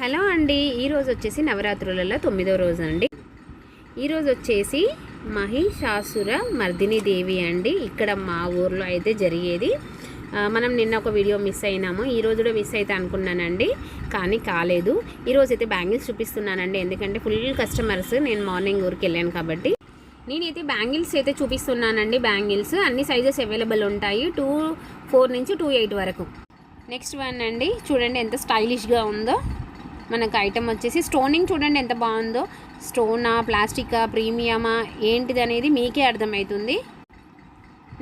Hello అండి. ఈరోజు వచ్చేసి నవరాత్రులలో తొమ్మిదో రోజు అండి. ఈరోజు వచ్చేసి మహిషాసుర మర్దిని దేవి అండి. ఇక్కడ మా ఊర్లో అయితే జరిగేది. మనం నిన్న ఒక వీడియో మిస్ అయినాము. ఈ రోజు కూడా మిస్ అయితే అనుకున్నానండి. కానీ కాలేదు. ఈరోజు అయితే బ్యాంగిల్స్ చూపిస్తున్నానండి. ఎందుకంటే ఫుల్ కస్టమర్స్. నేను మార్నింగ్ ఊరికి వెళ్ళాను కాబట్టి. నేనైతే బ్యాంగిల్స్ అయితే చూపిస్తున్నానండి. బ్యాంగిల్స్ అన్ని సైజెస్ అవైలబుల్ ఉంటాయి. టూ ఫోర్ నుంచి టూ ఎయిట్ వరకు. నెక్స్ట్ వన్ అండి. చూడండి ఎంత స్టైలిష్గా ఉందో. మనకు ఐటమ్ వచ్చేసి స్టోనింగ్ చూడండి ఎంత బాగుందో. స్టోనా ప్లాస్టికా ప్రీమియమా ఏంటిది అనేది మీకే అర్థమవుతుంది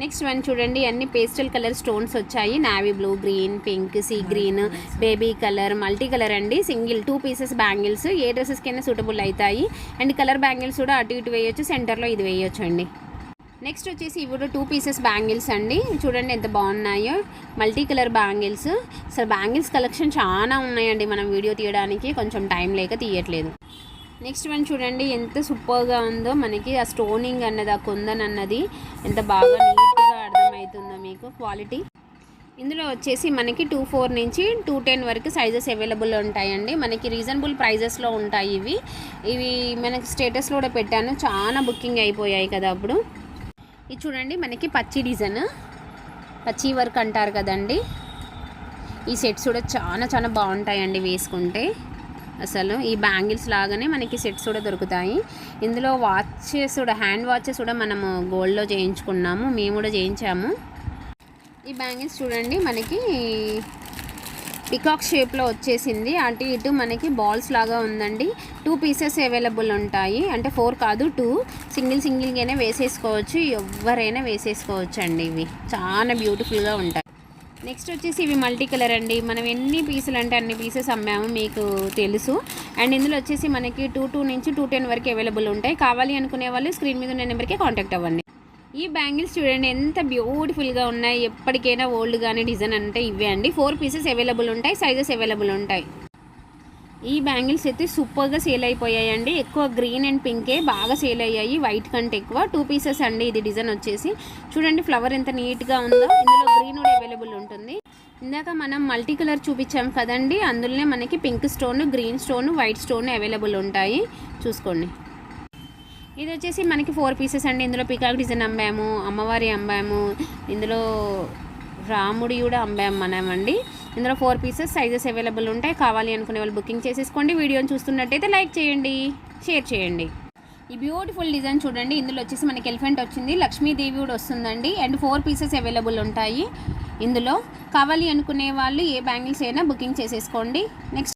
నెక్స్ట్ వన్ చూడండి అన్ని పేస్టల్ కలర్ స్టోన్స్ వచ్చాయి. Navy blue green pink sea green baby colour multi colour అండి. సింగిల్ టూ పీసెస్ బ్యాంగిల్స్ ఏ డ్రెస్సెస్కైనా సూటబుల్ అవుతాయి. అండ్ కలర్ బ్యాంగిల్స్ కూడా అటు ఇటు వేయొచ్చు సెంటర్లో ఇది వేయొచ్చు అండి నెక్స్ట్ వచ్చేసి ఇవి కూడా టూ పీసెస్ బ్యాంగిల్స్ అండి. చూడండి ఎంత బాగున్నాయో. మల్టీ కలర్ బ్యాంగిల్స్ అసలు బ్యాంగిల్స్ కలెక్షన్ చాలా ఉన్నాయండి మనం వీడియో తీయడానికి. కొంచెం టైం లేక తీయట్లేదు. నెక్స్ట్ వన్ చూడండి ఎంత సూపర్గా ఉందో. మనకి ఆ స్టోనింగ్ అన్నది ఆ కుందన్ అన్నది ఎంత బాగా నీట్గా అర్థమవుతుందో మీకు. క్వాలిటీ ఇందులో వచ్చేసి మనకి టూ ఫోర్ నుంచి టూ టెన్ వరకు సైజెస్ అవైలబుల్ ఉంటాయండి. మనకి రీజనబుల్ ప్రైజెస్లో ఉంటాయి ఇవి. ఇవి మనకి స్టేటస్లో కూడా పెట్టాను. చాలా బుకింగ్ అయిపోయాయి కదా అప్పుడు. ఇది చూడండి మనకి పచ్చి డిజైన్. పచ్చి వర్క్ అంటారు కదండి. ఈ సెట్స్ కూడా చాలా చాలా బాగుంటాయండి వేసుకుంటే. అసలు ఈ బ్యాంగిల్స్ లాగానే మనకి సెట్స్ కూడా దొరుకుతాయి. ఇందులో వాచెస్ కూడా హ్యాండ్ వాచెస్ కూడా మనము గోల్డ్లో చేయించుకున్నాము. మేము కూడా చేయించాము. ఈ బ్యాంగిల్స్ చూడండి మనకి పికాక్ షేప్లో వచ్చేసింది. అటు ఇటు మనకి బాల్స్ లాగా ఉందండి. టూ పీసెస్ అవైలబుల్ ఉంటాయి. అంటే ఫోర్ కాదు టూ. సింగిల్ సింగిల్గానే వేసేసుకోవచ్చు. ఎవరైనా వేసేసుకోవచ్చు అండి ఇవి. చాలా బ్యూటిఫుల్గా ఉంటాయి. నెక్స్ట్ వచ్చేసి ఇవి మల్టీ కలర్ అండి. మనం ఎన్ని పీసులు అంటే అన్ని పీసెస్ అమ్మాము మీకు తెలుసు. అండ్ ఇందులో వచ్చేసి మనకి టూ టూ నుంచి టూ టెన్ వరకు అవైలబుల్ ఉంటాయి. కావాలి అనుకునే వాళ్ళు స్క్రీన్ మీద ఉన్న నెంబర్కి కాంటాక్ట్ అవ్వండి. ఈ బ్యాంగిల్స్ చూడండి ఎంత బ్యూటిఫుల్గా ఉన్నాయి. ఎప్పటికైనా ఓల్డ్ కానీ డిజైన్ అంటే ఇవే అండి. ఫోర్ పీసెస్ అవైలబుల్ ఉంటాయి సైజెస్ అవైలబుల్ ఉంటాయి. ఈ బ్యాంగిల్స్ అయితే సూపర్గా సేల్ అయిపోయాయండి. ఎక్కువ గ్రీన్ అండ్ పింకే బాగా సేల్ అయ్యాయి. వైట్ కంటే ఎక్కువ. టూ పీసెస్ అండి ఇది డిజైన్ వచ్చేసి. చూడండి ఫ్లవర్ ఎంత నీట్గా ఉందో. ఇందులో గ్రీన్ కూడా అవైలబుల్ ఉంటుంది. ఇందాక మనం మల్టీ కలర్ చూపించాం కదండి. అందులోనే మనకి pink stone green stone white stone available ఉంటాయి. చూసుకోండి. ఇది వచ్చేసి మనకి ఫోర్ పీసెస్ అండి. ఇందులో పికాక్ డిజైన్ అమ్మాము అమ్మవారి అమ్మాము ఇందులో రాముడి కూడా అమ్మాము మనమండి. ఇందులో ఫోర్ పీసెస్ సైజెస్ అవైలబుల్ ఉంటాయి. కావాలి అనుకునే వాళ్ళు బుకింగ్ చేసేసుకోండి. వీడియోని చూస్తున్నట్టయితే లైక్ చేయండి షేర్ చేయండి. ఈ బ్యూటిఫుల్ డిజైన్ చూడండి. ఇందులో వచ్చేసి మనకి ఎలిఫెంట్ వచ్చింది. లక్ష్మీదేవి కూడా వస్తుందండి. అండ్ ఫోర్ పీసెస్ అవైలబుల్ ఉంటాయి ఇందులో. కావాలి అనుకునే వాళ్ళు ఏ బ్యాంగిల్స్ అయినా బుకింగ్ చేసేసుకోండి. నెక్స్ట్